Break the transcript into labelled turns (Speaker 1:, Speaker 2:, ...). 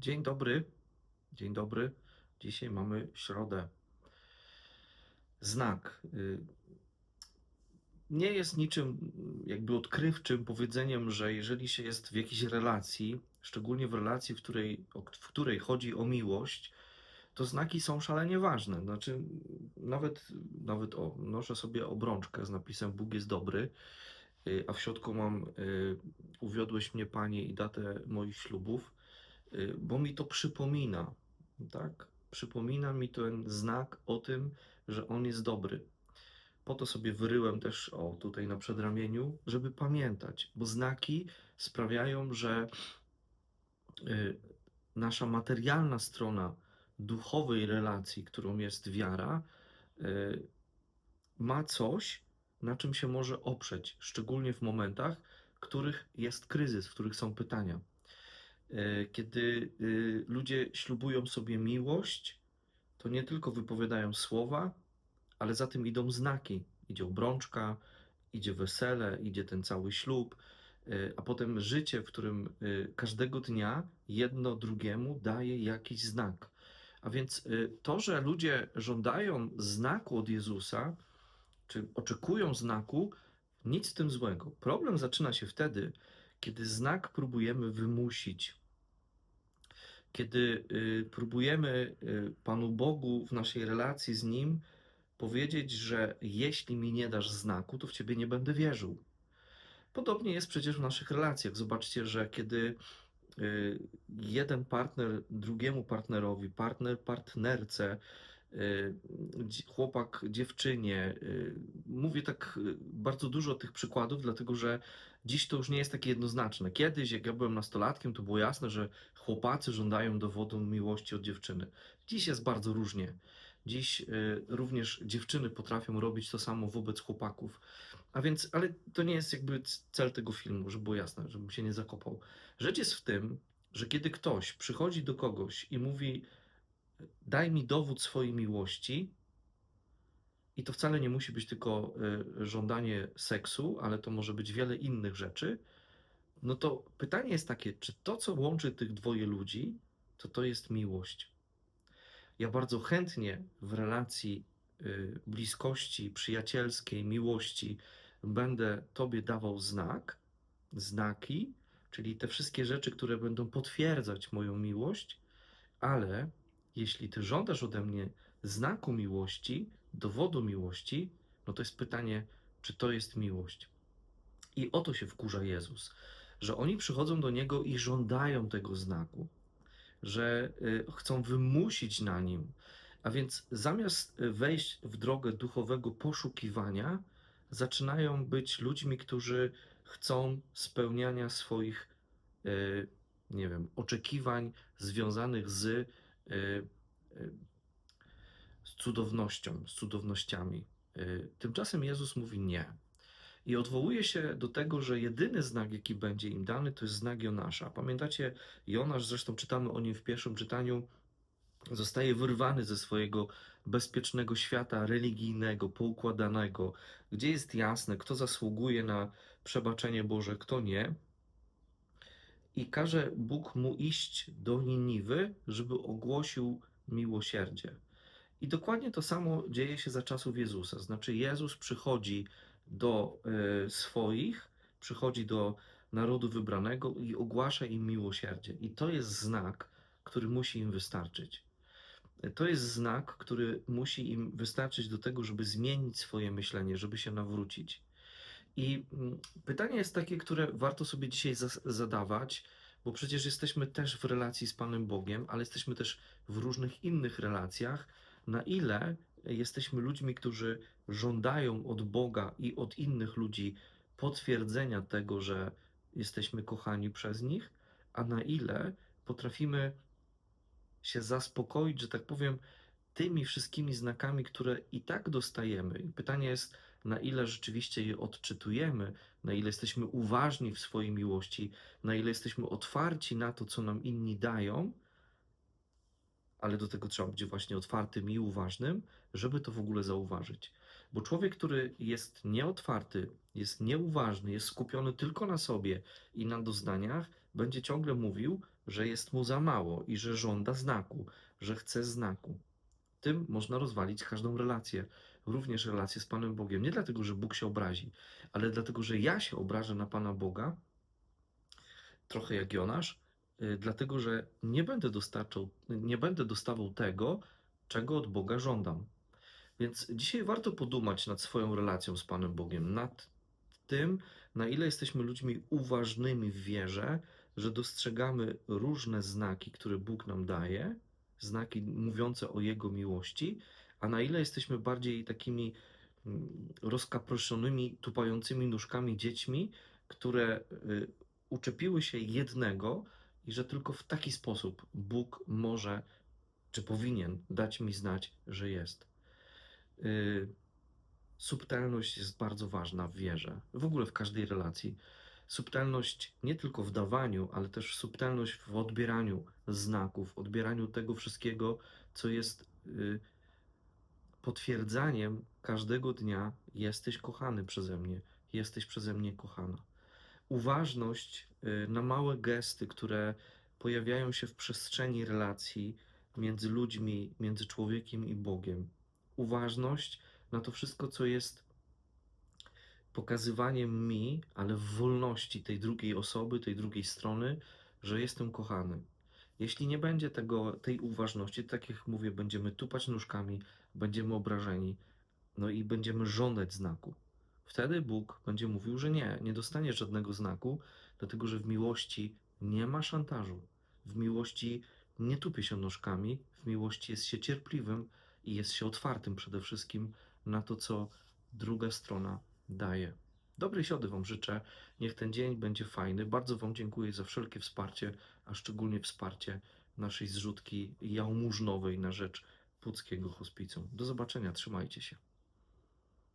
Speaker 1: Dzień dobry. Dzień dobry. Dzisiaj mamy środę. Znak. y, Nie jest niczym y, jakby odkrywczym powiedzeniem, że jeżeli się jest w jakiejś relacji, szczególnie w relacji, w której, w której chodzi o miłość, to znaki są szalenie ważne. Znaczy, nawet, nawet o, noszę sobie obrączkę z napisem Bóg jest dobry, y, a w środku mam Uwiodłeś mnie, Panie, i datę moich ślubów, bo mi to przypomina, tak? Przypomina mi ten znak o tym, że On jest dobry. Po to sobie wyryłem też, o tutaj na przedramieniu, żeby pamiętać, bo znaki sprawiają, że y, nasza materialna strona duchowej relacji, którą jest wiara, y, ma coś, na czym się może oprzeć, szczególnie w momentach, w których jest kryzys, w których są pytania. E, Kiedy y, ludzie ślubują sobie miłość, to nie tylko wypowiadają słowa, ale za tym idą znaki. Idzie obrączka, idzie wesele, idzie ten cały ślub, y, a potem życie, w którym y, każdego dnia jedno drugiemu daje jakiś znak. A więc y, to, że ludzie żądają znaku od Jezusa, czy oczekują znaku, nic w tym złego. Problem zaczyna się wtedy, kiedy znak próbujemy wymusić. Kiedy y, próbujemy y, Panu Bogu w naszej relacji z Nim powiedzieć, że jeśli mi nie dasz znaku, to w Ciebie nie będę wierzył. Podobnie jest przecież w naszych relacjach. Zobaczcie, że kiedy y, jeden partner drugiemu partnerowi, partner partnerce, chłopak dziewczynie. y, Mówię tak y, bardzo dużo tych przykładów, dlatego że dziś to już nie jest takie jednoznaczne. Kiedyś, jak ja byłem nastolatkiem, to było jasne, że chłopacy żądają dowodu miłości od dziewczyny. Dziś jest bardzo różnie. Dziś y, również dziewczyny potrafią robić to samo wobec chłopaków. A więc, ale to nie jest jakby cel tego filmu, żeby było jasne, żebym się nie zakopał. Rzecz jest w tym, że kiedy ktoś przychodzi do kogoś i mówi: Daj mi dowód swojej miłości, i to wcale nie musi być tylko y, żądanie seksu, ale to może być wiele innych rzeczy, no to pytanie jest takie: czy to, co łączy tych dwoje ludzi, to to jest miłość? Ja bardzo chętnie w relacji y, bliskości, przyjacielskiej, miłości będę Tobie dawał znak, znaki, czyli te wszystkie rzeczy, które będą potwierdzać moją miłość, ale jeśli Ty żądasz ode mnie znaku miłości, dowodu miłości, no to jest pytanie, czy to jest miłość. I o to się wkurza Jezus, że oni przychodzą do Niego i żądają tego znaku że y, chcą wymusić na nim. A więc zamiast y, wejść w drogę duchowego poszukiwania, zaczynają być ludźmi, którzy chcą spełniania swoich, y, nie wiem, oczekiwań związanych z, z cudownością, z cudownościami. Y, Tymczasem Jezus mówi nie. I odwołuje się do tego, że jedyny znak, jaki będzie im dany, to jest znak Jonasza. Pamiętacie, Jonasz, zresztą czytamy o nim w pierwszym czytaniu, zostaje wyrwany ze swojego bezpiecznego świata religijnego, poukładanego, gdzie jest jasne, kto zasługuje na przebaczenie Boże, kto nie. I każe Bóg mu iść do Niniwy, żeby ogłosił miłosierdzie. I dokładnie to samo dzieje się za czasów Jezusa. Znaczy, Jezus przychodzi do e, swoich, przychodzi do narodu wybranego i ogłasza im miłosierdzie. I to jest znak, który musi im wystarczyć. To jest znak, który musi im wystarczyć do tego, żeby zmienić swoje myślenie, żeby się nawrócić. I mm, pytanie jest takie, które warto sobie dzisiaj zadawać, bo przecież jesteśmy też w relacji z Panem Bogiem, ale jesteśmy też w różnych innych relacjach. Na ile jesteśmy ludźmi, którzy żądają od Boga i od innych ludzi potwierdzenia tego, że jesteśmy kochani przez nich, a na ile potrafimy się zaspokoić, że tak powiem, tymi wszystkimi znakami, które i tak dostajemy. Pytanie jest, na ile rzeczywiście je odczytujemy, na ile jesteśmy uważni w swojej miłości, na ile jesteśmy otwarci na to, co nam inni dają, ale do tego trzeba być właśnie otwartym i uważnym, żeby to w ogóle zauważyć. Bo człowiek, który jest nieotwarty, jest nieuważny, jest skupiony tylko na sobie i na doznaniach, będzie ciągle mówił, że jest mu za mało i że żąda znaku, że chce znaku. Tym można rozwalić każdą relację, również relację z Panem Bogiem. Nie dlatego, że Bóg się obrazi, ale dlatego, że ja się obrażę na Pana Boga, trochę jak Jonasz, y, dlatego, że nie będę dostarczał, nie będę dostawał tego, czego od Boga żądam. Więc dzisiaj warto podumać nad swoją relacją z Panem Bogiem, nad tym, na ile jesteśmy ludźmi uważnymi w wierze, że dostrzegamy różne znaki, które Bóg nam daje, znaki mówiące o Jego miłości, a na ile jesteśmy bardziej takimi mm, rozkaproszonymi, tupającymi nóżkami dziećmi, które y, uczepiły się jednego i że tylko w taki sposób Bóg może, czy powinien dać mi znać, że jest. Y, subtelność jest bardzo ważna w wierze, w ogóle w każdej relacji. Subtelność nie tylko w dawaniu, ale też subtelność w odbieraniu znaków, odbieraniu tego wszystkiego, co jest y, potwierdzaniem każdego dnia: jesteś kochany przeze mnie, jesteś przeze mnie kochana. Uważność y, na małe gesty, które pojawiają się w przestrzeni relacji między ludźmi, między człowiekiem i Bogiem. Uważność na to wszystko, co jest pokazywaniem mi, ale w wolności tej drugiej osoby, tej drugiej strony, że jestem kochany. Jeśli nie będzie tego, tej uważności, tak jak mówię, będziemy tupać nóżkami, będziemy obrażeni, no i będziemy żądać znaku. Wtedy Bóg będzie mówił, że nie, nie dostaniesz żadnego znaku, dlatego że w miłości nie ma szantażu. W miłości nie tupie się nóżkami, w miłości jest się cierpliwym i jest się otwartym przede wszystkim na to, co druga strona daje. Dobrej siody Wam życzę. Niech ten dzień będzie fajny. Bardzo Wam dziękuję za wszelkie wsparcie, a szczególnie wsparcie naszej zrzutki jałmużnowej na rzecz Puckiego Hospicjum. Do zobaczenia, trzymajcie się.